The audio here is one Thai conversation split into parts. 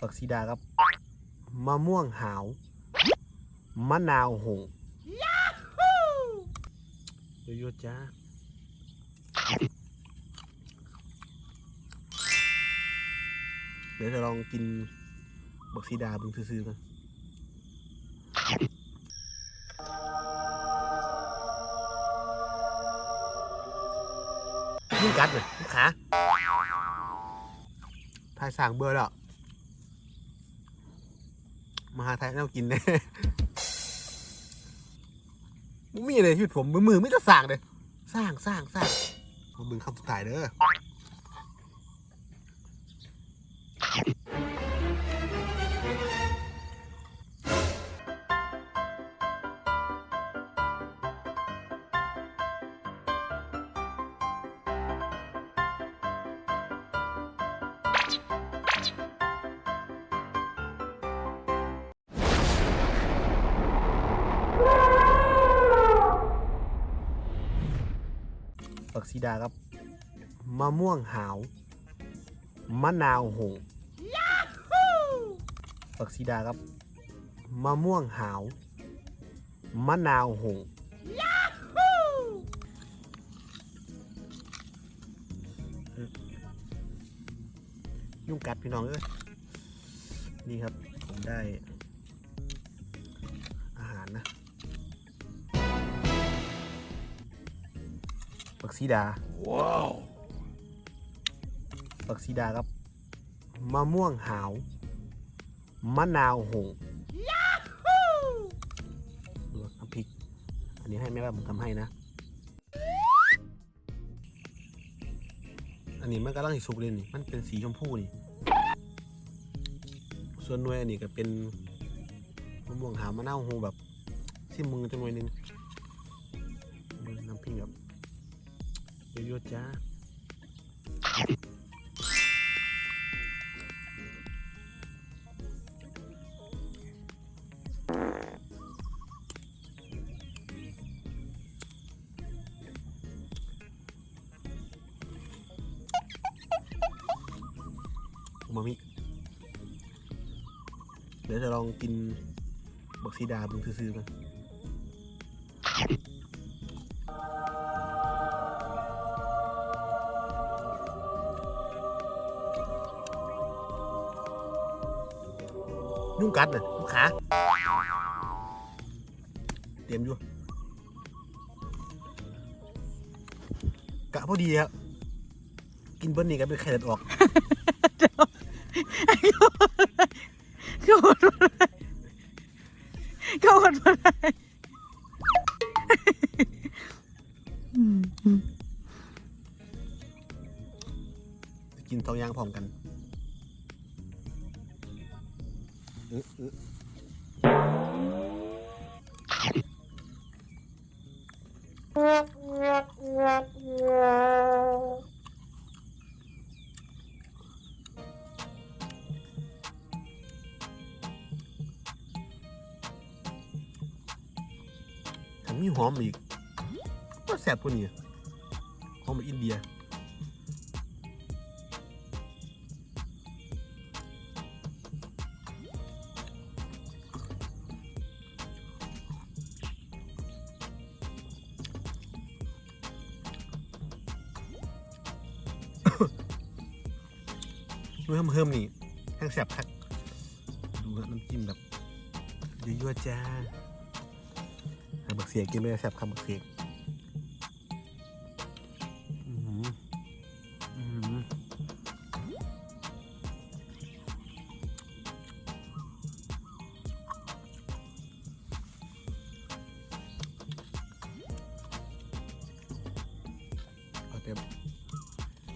ฝักซีดาครับ มะม่วงหาว มะนาวโหงโยๆจ้าเดี๋ยวจะลองกินบักซีดาเบึงซื่อๆกันยิ่งกัดเลยลูกขาทายสั่งเบอร์แล้ว มาหาไทยแนวกินเนี่ยมึงมีอะไรชีวิตผมมือมือไม่จะสั่งเลย สร้างสร้างสร้างมาบึงคำสุดท้ายเด้อ ฝักซีดาครับ มะม่วงหาว มะนาวโหงฝักซีดาครับ มะม่วงหาว มะนาวโหงยุ่งกัดพี่น้องเอ้ยนี่ครับ ผมได้อาหารนะ กซีดา ว้าวปักซีดาครับ มะม่วงหาว มะนาวโหงดูน้ำพริก อันนี้ให้แม่ว่าผมทำให้นะ อันนี้มันกำลังสีสุกเลยนี่ มันเป็นสีชมพูนี่ ส่วนหน่วยอันนี้ก็เป็นมะม่วงหาวมะนาวโหงแบบที่มือจังหน่วยหนึง เยอะๆจ้าอูมามิ เดี๋ยวจะลองกินบักซีดาบึงซื่อๆกัน ยุ่งกัดน่ะลูกขา เตรียมอยู่ กะพอดีครับ กินเบิ้ลนี่ก็เป็นไข่เลือดออก มีหอมอีกก็แสบพวกนี้หอมอินเดีย เฮิมเฮิมนี่แห้งแสบคักดูน้ำจิ้มแบบยั่วๆจ้าบักเสียกินไม่ได้แสบคำบักเสีย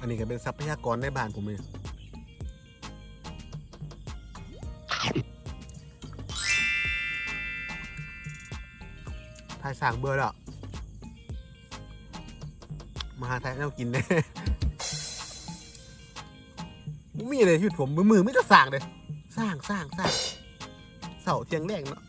อันนี้ก็เป็นทรัพยากรในบ้านผมเลย ทายสั่งเบอร์แล้วมาหาไทยแล้วกินเลยมีอะไรชีวิตผมมือมือไม่จะสั่งเลยสร้างสร้างสร้างเสาเทียงแรงเนาะ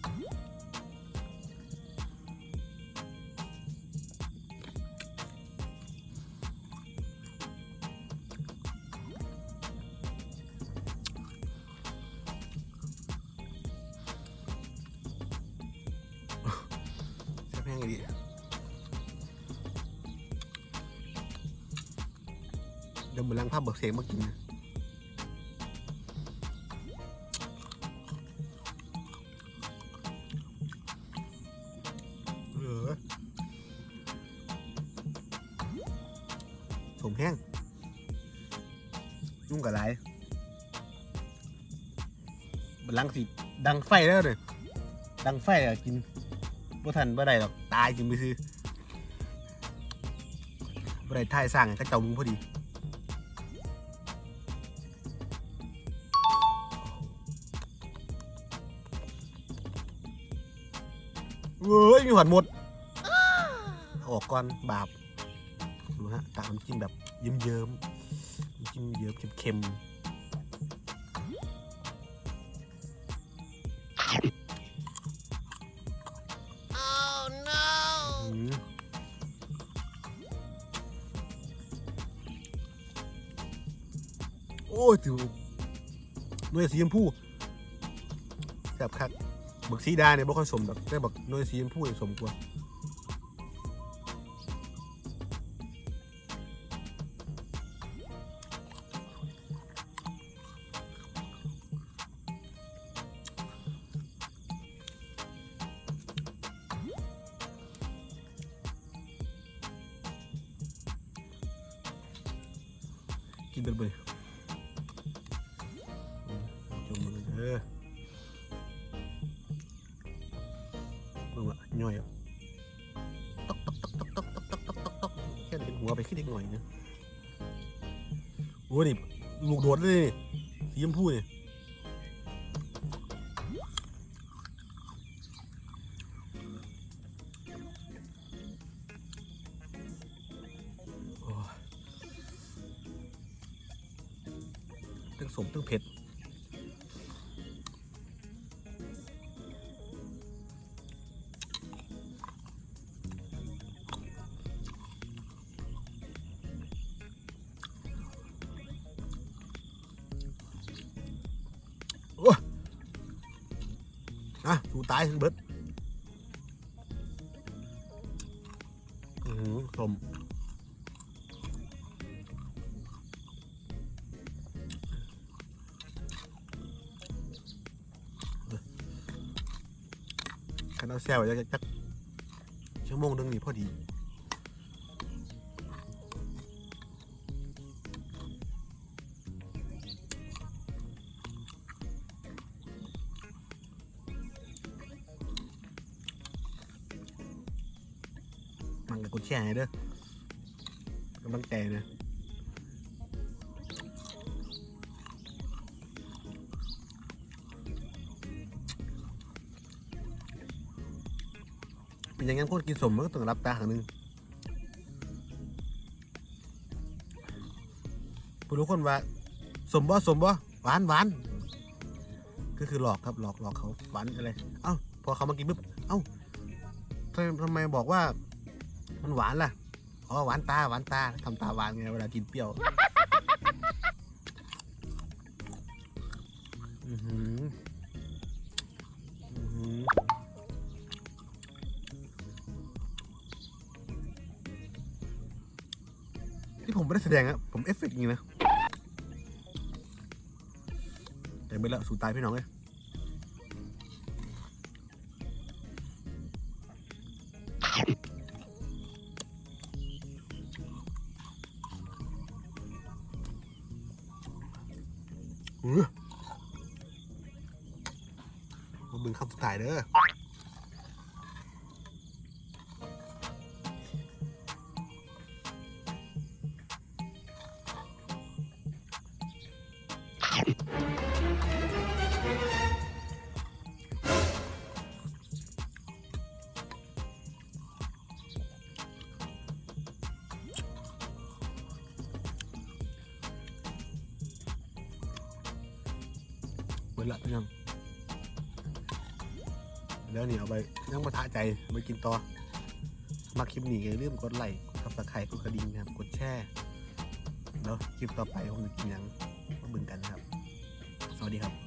งดีเดี๋ยวเหมือนลังภาพเบิกเสียงมากินนะเออสมแห้งยุ่งกับไรบันลังสิ ดังไฟแล้วเลยดังไฟอะกินบ่ทันบ่ได้หรอก ตายกินไปซื้อบ่ได้ท่ายสร้างให้เจ้ามึงพอดีเว้ย มีหวัดหมดอออกก่อน บาปดูฮะตามน้ำจิ้มแบบเยิ้มๆน้ำจิ้มเยิ้มเค็มๆ อ้ยถือหน่วยสีชมพูแบบคักบักสีดาเนี่ยบ่ค่อยสมแบบแต่บักหน่วยสีชมพูเนี่ยสมกว่ากินเบิดเบิด เออเบิ่งว่าย่อยอะตอกตอกตอกตอกตอกตอกตอกตอกตอกตกแค่เป็นหัวไปขึ้นอีกหน่อยนึงโอ้ยนี่ลูกโดดเลยสีชมพูนี่โอ้ยทั้งสมทั้งเผ็ด อะสูตายทั้งเบิดอือหือสมคันเอาแซวจะจักชั่วโมงหนึงนี่พอดี มันกับกุญแจให้เด้อกำลังใจนะเป็นอย่างงั้นคนกินสมมันก็ต้องรับตาข้างหนึงผู้รู้คนว่า สมบ่สมบ่หวานหวานก็คือหลอกครับหลอกหลอกเขาหวานอะไร เอ้าพอเขามากินปุ๊บเอ้าทำไมบอกว่า มันหวานล่ะอ๋อหวานตาหวานตาทำตาหวานไงเวลากินเปรี้ยวอือหืออือหือที่ผมไม่ได้แสดงอะผมเอฟเฟกต์จริงนะแต่ไม่ละสูตายพี่น้องเลย เด้อเบิดละพี่น้อง แล้วนี่เอาไปยังมาทะใจไปกินต่อมาคลิปนี้อย่าลืมกดไลค์กดซับสไครต์กดกระดิ่งนะครับกดแชร์เนาะคลิปต่อไปผมจะกินยังมาบึงกันนะครับ สวัสดีครับ